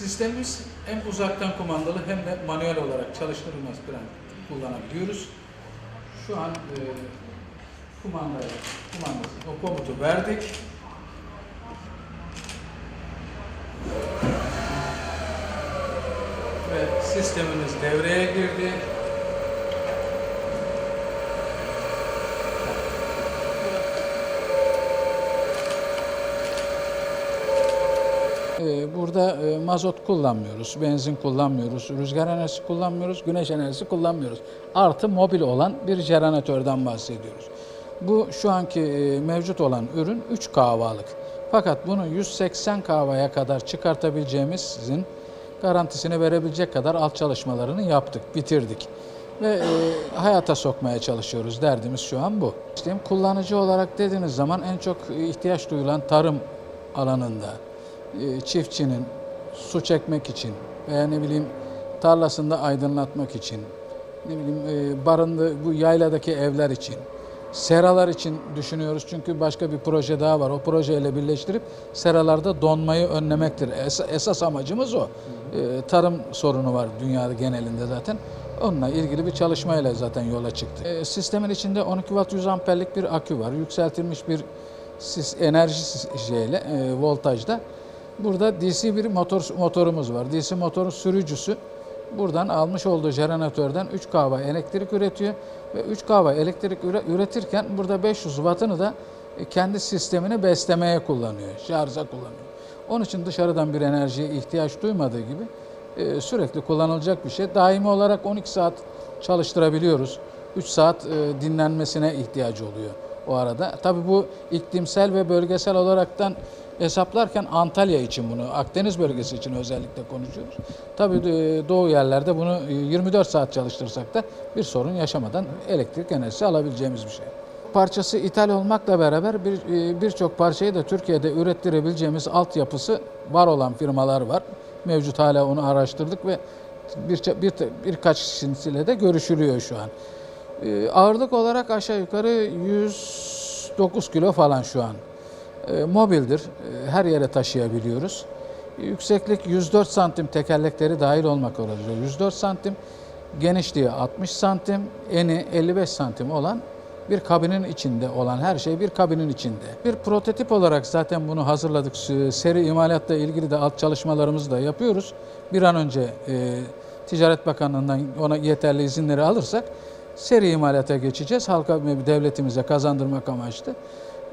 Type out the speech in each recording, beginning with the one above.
Sistemimiz hem uzaktan kumandalı hem de manuel olarak çalıştırılmaz plan kullanabiliyoruz. Şu an e, kumandaya, kumandası, o komutu verdik. Ve sistemimiz devreye girdi. Burada e, mazot kullanmıyoruz, benzin kullanmıyoruz, rüzgar enerjisi kullanmıyoruz, güneş enerjisi kullanmıyoruz. Artı mobil olan bir jeneratörden bahsediyoruz. Bu şu anki e, mevcut olan ürün 3 kahvalık. Fakat bunu 180 kahvaya kadar çıkartabileceğimizin garantisini verebilecek kadar alt çalışmalarını yaptık, bitirdik. Ve e, hayata sokmaya çalışıyoruz. Derdimiz şu an bu. İşte kullanıcı olarak dediğiniz zaman en çok ihtiyaç duyulan tarım alanında, çiftçinin su çekmek için veya ne bileyim tarlasında aydınlatmak için, ne bileyim e, barındığı bu yayladaki evler için, seralar için düşünüyoruz çünkü başka bir proje daha var. O projeyle birleştirip seralarda donmayı önlemektir. Es- esas amacımız o. E, tarım sorunu var dünyada genelinde zaten. Onunla ilgili bir çalışmayla zaten yola çıktık. E, sistemin içinde 12 watt 100 amperlik bir akü var. Yükseltilmiş bir enerji şeyle, e, voltajda. Burada DC bir motor motorumuz var. DC motorun sürücüsü buradan almış olduğu jeneratörden 3 kahva elektrik üretiyor ve 3 kahva elektrik üre- üretirken burada 500 wattını da e, kendi sistemini beslemeye kullanıyor, şarja kullanıyor. Onun için dışarıdan bir enerjiye ihtiyaç duymadığı gibi e, sürekli kullanılacak bir şey. Daimi olarak 12 saat çalıştırabiliyoruz. 3 saat e, dinlenmesine ihtiyacı oluyor o arada. Tabii bu iklimsel ve bölgesel olaraktan hesaplarken Antalya için bunu, Akdeniz bölgesi için özellikle konuşuyoruz. Tabii e, doğu yerlerde bunu e, 24 saat çalıştırsak da bir sorun yaşamadan elektrik enerjisi alabileceğimiz bir şey. Parçası ithal olmakla beraber bir e, birçok parçayı da Türkiye'de ürettirebileceğimiz altyapısı var olan firmalar var. Mevcut hala onu araştırdık ve bir, bir, birkaç kişisiyle de görüşülüyor şu an. E, ağırlık olarak aşağı yukarı 109 kilo falan şu an. E, mobildir. E, her yere taşıyabiliyoruz. E, Yükseklik 104 santim tekerlekleri dahil olmak üzere 104 santim. Genişliği 60 santim, eni 55 santim olan bir kabinin içinde olan her şey bir kabinin içinde. Bir prototip olarak zaten bunu hazırladık. Seri imalatla ilgili de alt çalışmalarımızı da yapıyoruz. Bir an önce e, Ticaret Bakanlığı'ndan ona yeterli izinleri alırsak seri imalata geçeceğiz. Halka devletimize kazandırmak amaçlı.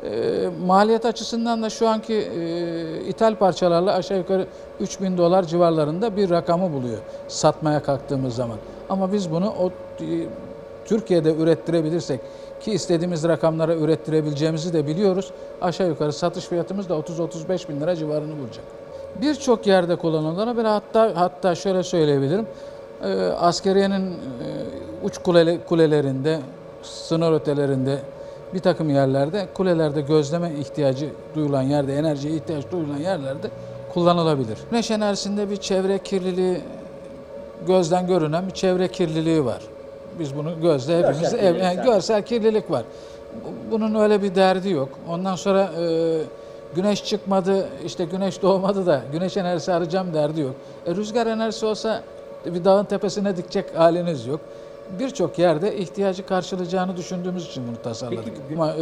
E, maliyet açısından da şu anki e, ithal parçalarla aşağı yukarı 3000 dolar civarlarında bir rakamı buluyor satmaya kalktığımız zaman. Ama biz bunu o e, Türkiye'de ürettirebilirsek ki istediğimiz rakamlara ürettirebileceğimizi de biliyoruz. Aşağı yukarı satış fiyatımız da 30-35 bin lira civarını bulacak. Birçok yerde kullanılır. Bir hatta hatta şöyle söyleyebilirim. E, askeriyenin e, uç kulele, kulelerinde, sınır ötelerinde bir takım yerlerde kulelerde gözleme ihtiyacı duyulan yerde, enerjiye ihtiyaç duyulan yerlerde kullanılabilir. Güneş enerjisinde bir çevre kirliliği gözden görünen bir çevre kirliliği var. Biz bunu gözle hepimiz Görsel ev- kirlilik yani zaten. görsel kirlilik var. Bu- Bunun öyle bir derdi yok. Ondan sonra e, güneş çıkmadı, işte güneş doğmadı da güneş enerjisi arayacağım derdi yok. E, rüzgar enerjisi olsa bir dağın tepesine dikecek haliniz yok. Birçok yerde ihtiyacı karşılayacağını düşündüğümüz için bunu tasarladık. Peki, Ama e,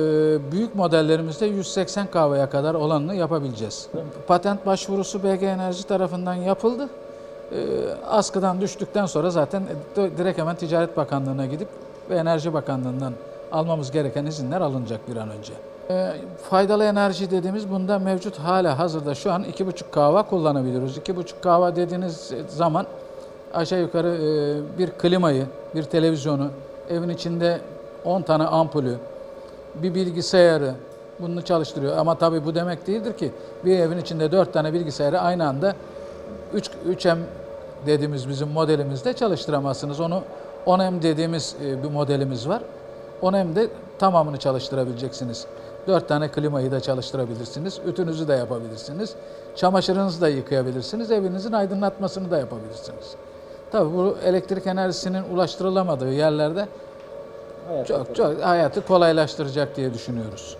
büyük modellerimizde 180 kahveye kadar olanını yapabileceğiz. Patent başvurusu BG Enerji tarafından yapıldı. E, askıdan düştükten sonra zaten e, direkt hemen Ticaret Bakanlığı'na gidip ve Enerji Bakanlığı'ndan almamız gereken izinler alınacak bir an önce. E, faydalı enerji dediğimiz bunda mevcut hala hazırda şu an 2,5 kahva kullanabiliyoruz. 2,5 kahva dediğiniz zaman aşağı yukarı e, bir klimayı, bir televizyonu, evin içinde 10 tane ampulü, bir bilgisayarı bunu çalıştırıyor. Ama tabii bu demek değildir ki bir evin içinde 4 tane bilgisayarı aynı anda 3 3M dediğimiz bizim modelimizde çalıştıramazsınız. Onu 10M dediğimiz e, bir modelimiz var. 10M'de tamamını çalıştırabileceksiniz. 4 tane klimayı da çalıştırabilirsiniz. Ütünüzü de yapabilirsiniz. Çamaşırınızı da yıkayabilirsiniz. Evinizin aydınlatmasını da yapabilirsiniz. Tabii bu elektrik enerjisinin ulaştırılamadığı yerlerde Evet, çok çok hayatı kolaylaştıracak diye düşünüyoruz.